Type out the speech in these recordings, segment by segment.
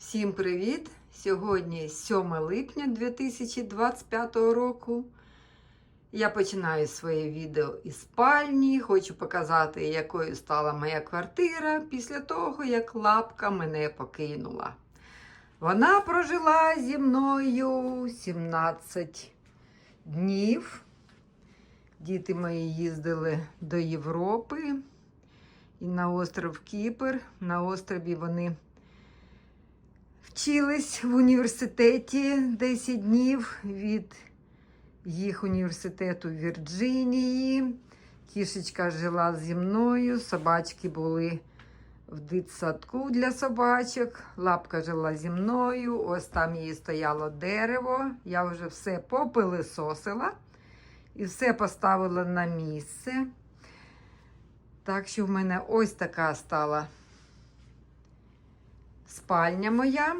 Всім привіт! Сьогодні 7 липня 2025 року. Я починаю своє відео із спальні. Хочу показати, якою стала моя квартира після того, як лапка мене покинула. Вона прожила зі мною 17 днів. Діти мої їздили до Європи і на остров Кіпр. На острові вони вчились в університеті 10 днів від їх університету в Вірджинії. Кішечка жила зі мною, собачки були в дитсадку для собачок. Лапка жила зі мною. Ось там її стояло дерево. Я вже все попилисосила і все поставила на місце. Так що в мене ось така стала спальня моя.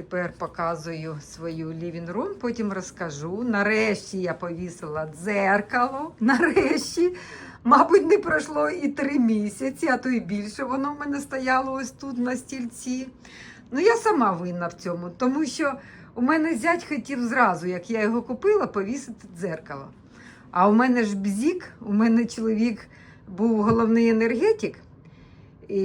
Тепер показую свою living room, потім розкажу. Нарешті я повісила дзеркало. Нарешті, мабуть, не пройшло і три місяці, а то і більше воно в мене стояло ось тут на стільці. Ну, я сама винна в цьому, тому що у мене зять хотів зразу, як я його купила, повісити дзеркало. А у мене ж бзік, у мене чоловік був головний енергетик. І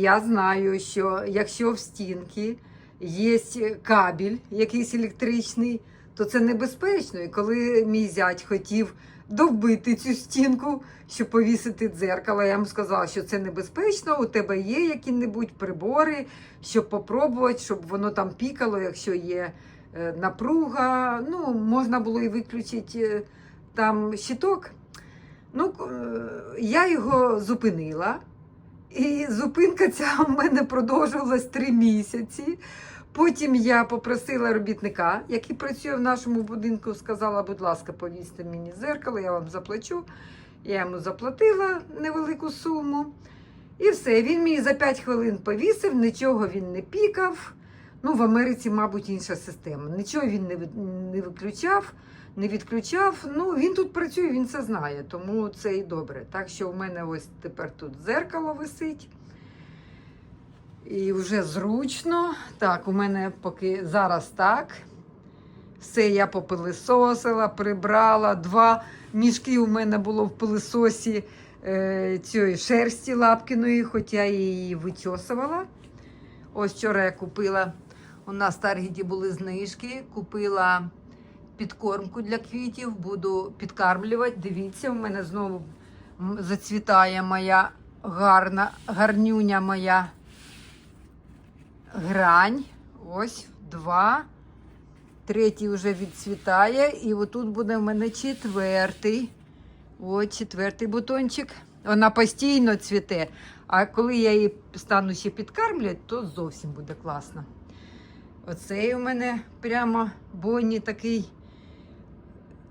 я знаю, що якщо в стінки є кабель якийсь електричний, то це небезпечно. І коли мій зять хотів довбити цю стінку, щоб повісити дзеркало, я йому сказала, що це небезпечно, у тебе є які-небудь прибори, щоб попробувати, щоб воно там пікало, якщо є е, напруга. Ну, можна було і виключити е, там щиток. Ну, е, я його зупинила. І зупинка ця у мене продовжувалась три місяці. Потім я попросила робітника, який працює в нашому будинку, сказала, будь ласка, повісьте мені зеркало, я вам заплачу. Я йому заплатила невелику суму. І все. Він мені за 5 хвилин повісив, нічого він не пікав. Ну, в Америці, мабуть, інша система. Нічого він не, не виключав, не відключав. Ну, він тут працює, він це знає, тому це і добре. Так що у мене ось тепер тут зеркало висить. І вже зручно. Так, у мене поки зараз так. Все я попилисосила, прибрала. Два мішки у мене було в пилисосі е, цієї шерсті лапкиної, хоча я її вичосувала. Ось вчора я купила. У нас в Таргеті були знижки. Купила підкормку для квітів, буду підкармлювати. Дивіться, у мене знову зацвітає моя гарна, гарнюня моя грань. Ось два. Третій вже відцвітає. І отут буде в мене четвертий. Ось четвертий бутончик. Вона постійно цвіте. А коли я її стану ще підкармлювати, то зовсім буде класно. Оцей у мене прямо Бонні такий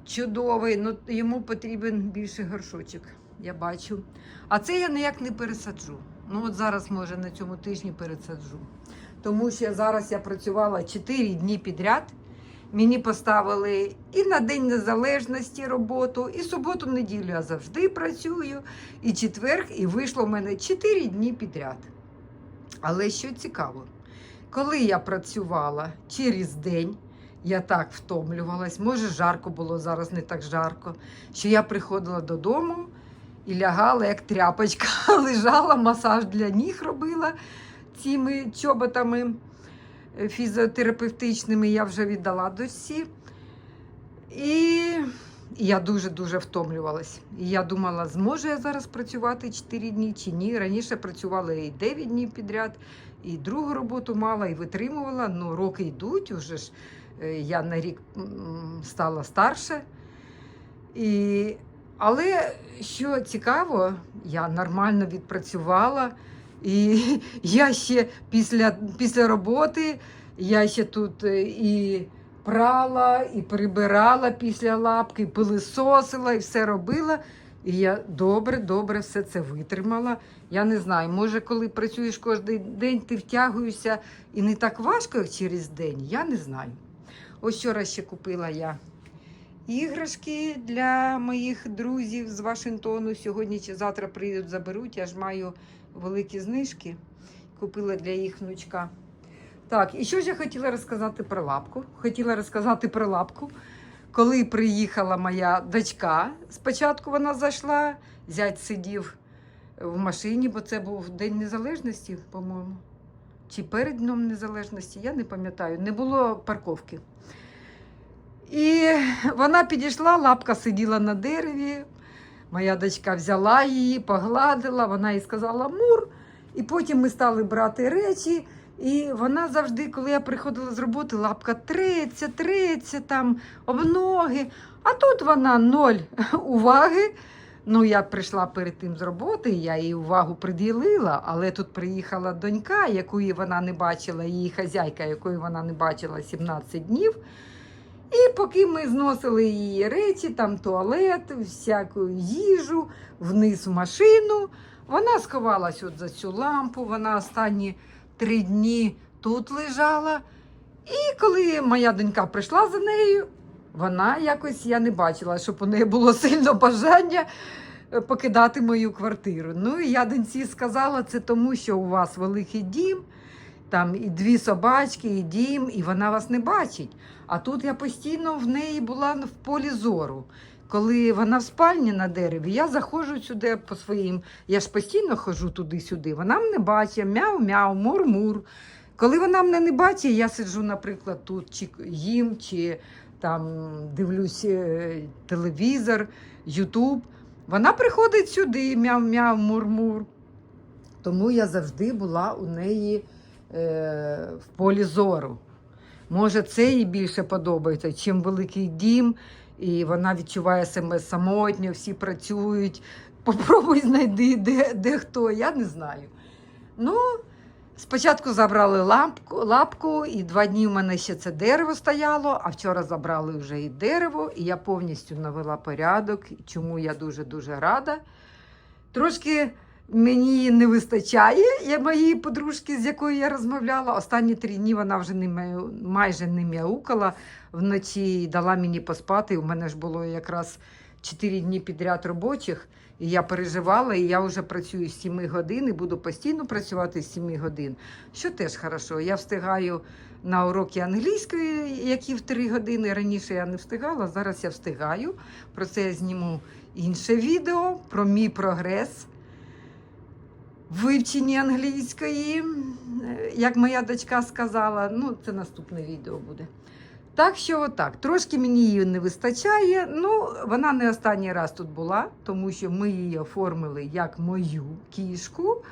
чудовий. Ну, йому потрібен більше горшочок, я бачу. А це я ніяк не пересаджу. Ну, от зараз, може, на цьому тижні пересаджу. Тому що зараз я працювала 4 дні підряд. Мені поставили і на День Незалежності роботу, і суботу-неділю я завжди працюю, і четверг, і вийшло в мене 4 дні підряд. Але що цікаво, коли я працювала через день, я так втомлювалась, може, жарко було зараз не так жарко, що я приходила додому і лягала, як тряпочка, лежала, масаж для ніг робила цими чоботами е, фізіотерапевтичними я вже віддала дочці. І я дуже-дуже втомлювалась. І я думала, зможу я зараз працювати 4 дні чи ні. Раніше працювала і 9 днів підряд, і другу роботу мала, і витримувала. Ну, роки йдуть, уже ж е, я на рік стала старше. І... Але що цікаво, я нормально відпрацювала. І я ще після, після роботи, я ще тут е, і прала, і прибирала після лапки, і пилисосила, і все робила. І я добре, добре все це витримала. Я не знаю, може, коли працюєш кожен день, ти втягуєшся і не так важко, як через день. Я не знаю. Ось вчора ще купила я іграшки для моїх друзів з Вашингтону. Сьогодні чи завтра прийдуть, заберуть. Я ж маю великі знижки. Купила для їх внучка Так, і що ж я хотіла розказати про лапку? Хотіла розказати про лапку. Коли приїхала моя дочка, спочатку вона зайшла, зять сидів в машині, бо це був День Незалежності, по-моєму. Чи перед Днем Незалежності, я не пам'ятаю, не було парковки. І вона підійшла, лапка сиділа на дереві. Моя дочка взяла її, погладила, вона їй сказала мур. І потім ми стали брати речі. І вона завжди, коли я приходила з роботи, лапка треться, треться там об ноги. А тут вона ноль уваги. Ну, я прийшла перед тим з роботи, я їй увагу приділила, але тут приїхала донька, якої вона не бачила, її хазяйка, якої вона не бачила 17 днів. І поки ми зносили її речі, там туалет, всяку їжу, вниз в машину, вона сховалась от за цю лампу, вона останні три дні тут лежала. І коли моя донька прийшла за нею, вона якось я не бачила, щоб у неї було сильно бажання е, покидати мою квартиру. Ну і я доньці сказала, це тому, що у вас великий дім, там і дві собачки, і дім, і вона вас не бачить. А тут я постійно в неї була в полі зору. Коли вона в спальні на дереві, я заходжу сюди по своїм. Я ж постійно ходжу туди-сюди. Вона мене бачить, мяу-мяу, мур-мур. Коли вона мене не бачить, я сиджу, наприклад, тут чи їм, чи там дивлюсь е, телевізор, Ютуб. Вона приходить сюди, мяу-мяу, мур-мур. Тому я завжди була у неї в полі зору. Може, це їй більше подобається, чим великий дім, і вона відчуває себе самотньо, всі працюють. Попробуй знайди, де, де хто, я не знаю. Ну, спочатку забрали лампку, лапку, і два дні в мене ще це дерево стояло, а вчора забрали вже і дерево, і я повністю навела порядок, чому я дуже-дуже рада. Трошки мені не вистачає я моїй подружки, з якою я розмовляла. Останні три дні вона вже не мяу- майже не мяукала вночі дала мені поспати. У мене ж було якраз чотири дні підряд робочих. І я переживала, і я вже працюю з 7 годин і буду постійно працювати з 7 годин. Що теж хорошо. Я встигаю на уроки англійської, які в 3 години. Раніше я не встигала, зараз я встигаю. Про це я зніму інше відео про мій прогрес вивченні англійської. Як моя дочка сказала, ну це наступне відео буде. Так що отак, трошки мені її не вистачає. Ну, вона не останній раз тут була, тому що ми її оформили як мою кішку.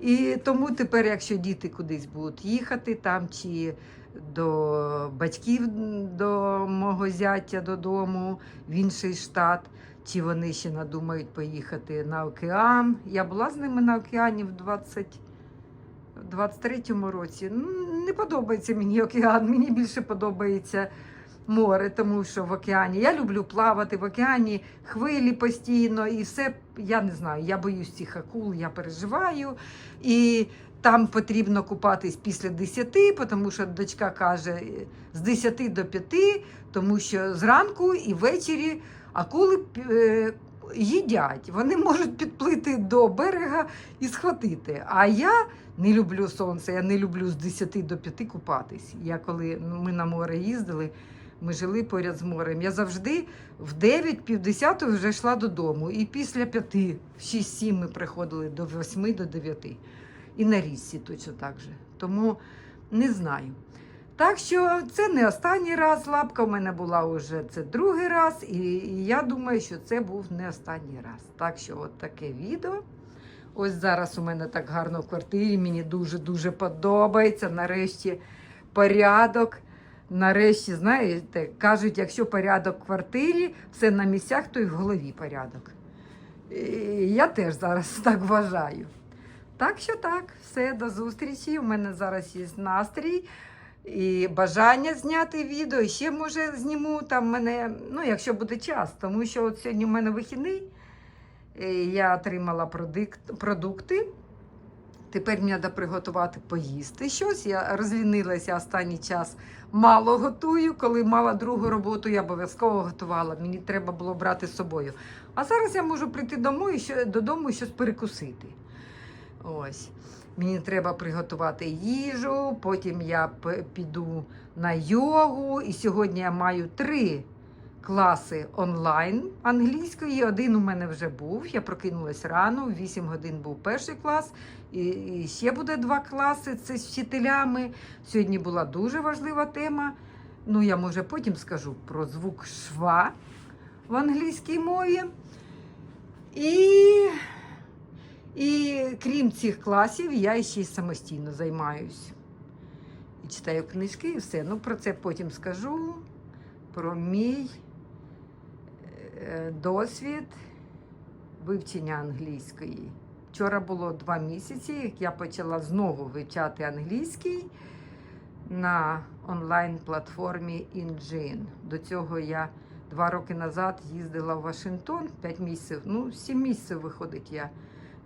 І тому тепер, якщо діти кудись будуть їхати там чи до батьків до мого зятя додому в інший штат, чи вони ще надумають поїхати на океан. Я була з ними на океані в 20 в 23-му році. Не подобається мені океан, мені більше подобається море, тому що в океані я люблю плавати, в океані хвилі постійно і все. Я не знаю, я боюсь цих акул, я переживаю. І там потрібно купатись після 10, тому що дочка каже з 10 до 5, тому що зранку і ввечері акули е, їдять. Вони можуть підплити до берега і схватити. А я не люблю сонце, я не люблю з 10 до 5 купатись. Я коли ми на море їздили, ми жили поряд з морем. Я завжди в 9 півдесятої вже йшла додому. І після 5, в 6-7 ми приходили до 8 до 9. І на річці точно так же. Тому не знаю. Так що це не останній раз. Лапка в мене була вже це другий раз, і я думаю, що це був не останній раз. Так що, от таке відео. Ось зараз у мене так гарно в квартирі. Мені дуже-дуже подобається. Нарешті порядок. Нарешті, знаєте, кажуть, якщо порядок в квартирі, все на місцях, то й в голові порядок. І я теж зараз так вважаю. Так що так, все, до зустрічі. У мене зараз є настрій і бажання зняти відео. І ще може зніму там мене, ну, якщо буде час, тому що от сьогодні у мене вихідний. Я отримала продукт, продукти. Тепер мені треба приготувати поїсти щось. Я розлінилася останній час. Мало готую. Коли мала другу роботу, я обов'язково готувала. Мені треба було брати з собою. А зараз я можу прийти додому і щось перекусити. Ось. Мені треба приготувати їжу, потім я піду на йогу. І сьогодні я маю три класи онлайн англійської. Один у мене вже був. Я прокинулась рано, в 8 годин був перший клас, і, ще буде два класи. Це з вчителями. Сьогодні була дуже важлива тема. Ну, я може потім скажу про звук шва в англійській мові. І, і крім цих класів, я ще й самостійно займаюсь. І читаю книжки і все. Ну, про це потім скажу. Про мій досвід вивчення англійської. Вчора було два місяці, як я почала знову вивчати англійський на онлайн-платформі InGen. До цього я два роки назад їздила в Вашингтон, 5 місяців, ну, 7 місяців виходить, я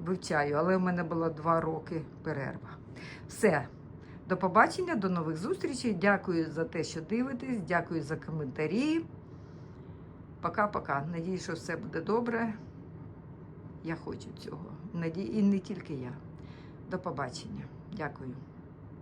вивчаю, але в мене було два роки перерва. Все. До побачення, до нових зустрічей. Дякую за те, що дивитесь, дякую за коментарі. Пока-пока. Надію, що все буде добре. Я хочу цього. Надію, і не тільки я. До побачення. Дякую.